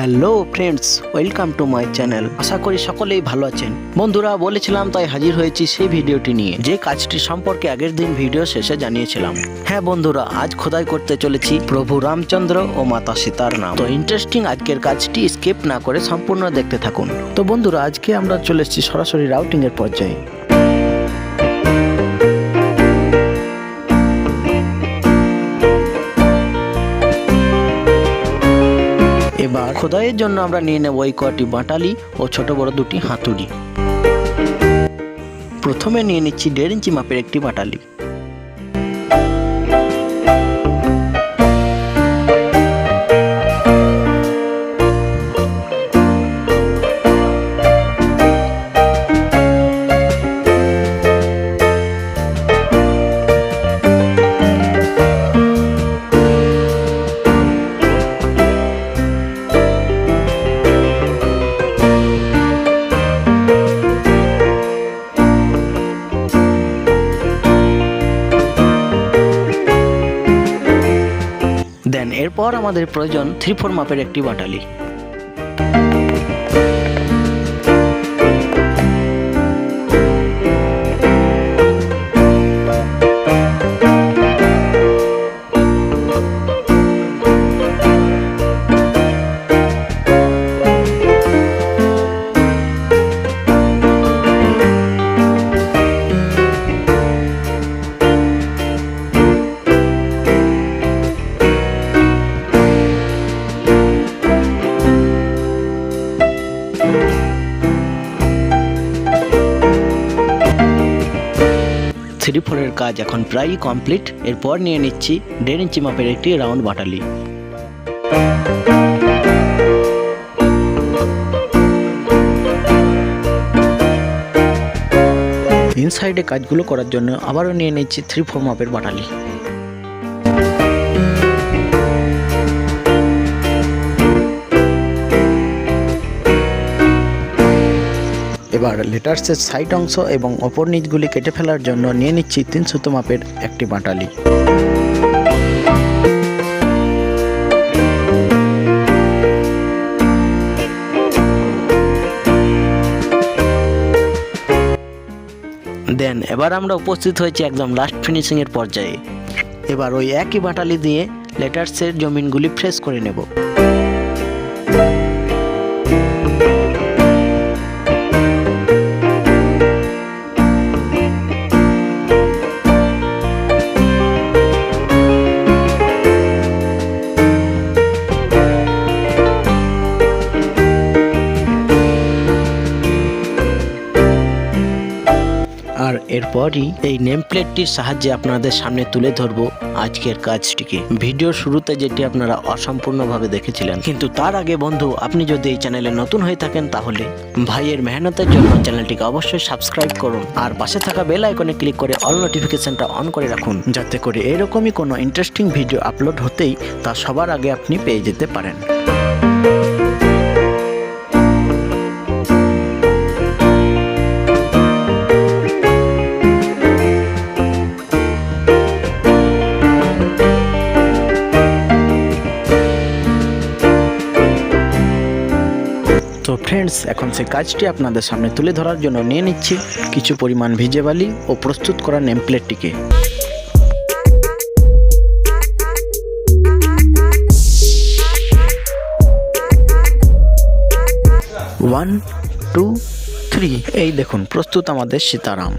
Hello friends, welcome to my channel. আশা করি সকলেই ভালো আছেন। বন্ধুরা, বলেছিলাম তাই হাজির হয়েছি সেই ভিডিওটি নিয়ে। যে কাজটি সম্পর্কে আগের দিন ভিডিও শেষে জানিয়েছিলাম। হ্যাঁ বন্ধুরা, আজ খোদাই করতে চলেছি প্রভু রামচন্দ্র ও মাতা সীতার নাম। তো ইন্টারেস্টিং আজকের কাজটি স্কিপ না করে সম্পূর্ণ দেখতে থাকুন। তো বন্ধুরা, আজকে আমরা চলে এসেছি সরাসরি রাউটিং এর পর্যায়ে। খোদাইয়ের জন্য আমরা নিয়ে নেব ওই কয়টি বাটালি ও ছোট বড় দুটি হাতুড়ি। প্রথমে নিয়ে নিচ্ছি দেড় ইঞ্চি মাপের একটি বাটালি। এরপর আমাদের প্রয়োজন থ্রি ফোর মাপের একটি বাটালি। থ্রি ফোরের কাজ এখন প্রায়ই কমপ্লিট। এরপর নিয়ে নিচ্ছি দেড় ইঞ্চি মাপের একটি রাউন্ড বাটালি। ইনসাইডে কাজগুলো করার জন্য আবারও নিয়ে নিচ্ছি থ্রি ফোর মাপের বাটালি। এবার লেটার্সের সাইড অংশ এবং অপর নিচগুলি কেটে ফেলার জন্য নিয়ে নিচ্ছি তিন সুতো মাপের একটি বাটালি। দেন, এবার আমরা উপস্থিত হয়েছি একদম লাস্ট ফিনিশিং এর পর্যায়ে। এবার ওই একই বাটালি দিয়ে লেটার্সের জমিনগুলি ফ্রেশ করে নেব। আর এরপরই এই নেম প্লেটটির সাহায্যে আপনাদের সামনে তুলে ধরবো আজকের কাজটিকে। ভিডিও শুরুতে যেটি আপনারা অসম্পূর্ণভাবে দেখেছিলেন। কিন্তু তার আগে বন্ধু, আপনি যদি এই চ্যানেলে নতুন হয়ে থাকেন তাহলে ভাইয়ের মেহনতের জন্য চ্যানেলটিকে অবশ্যই সাবস্ক্রাইব করুন। আর পাশে থাকা বেল আইকনে ক্লিক করে অল নোটিফিকেশনটা অন করে রাখুন। যাতে করে এরকমই কোনো ইন্টারেস্টিং ভিডিও আপলোড হতেই তা সবার আগে আপনি পেয়ে যেতে পারেন। তো ফ্রেন্ডস এখন সেই কাজটি আপনাদের সামনে তুলে ধরার জন্য নিয়ে নিচ্ছি, কিছু পরিমাণ ভিজে বালি ও প্রস্তুত করা নেম প্লেটটিকে ওয়ান টু থ্রি এই দেখুন, প্রস্তুত আমাদের সীতারাম।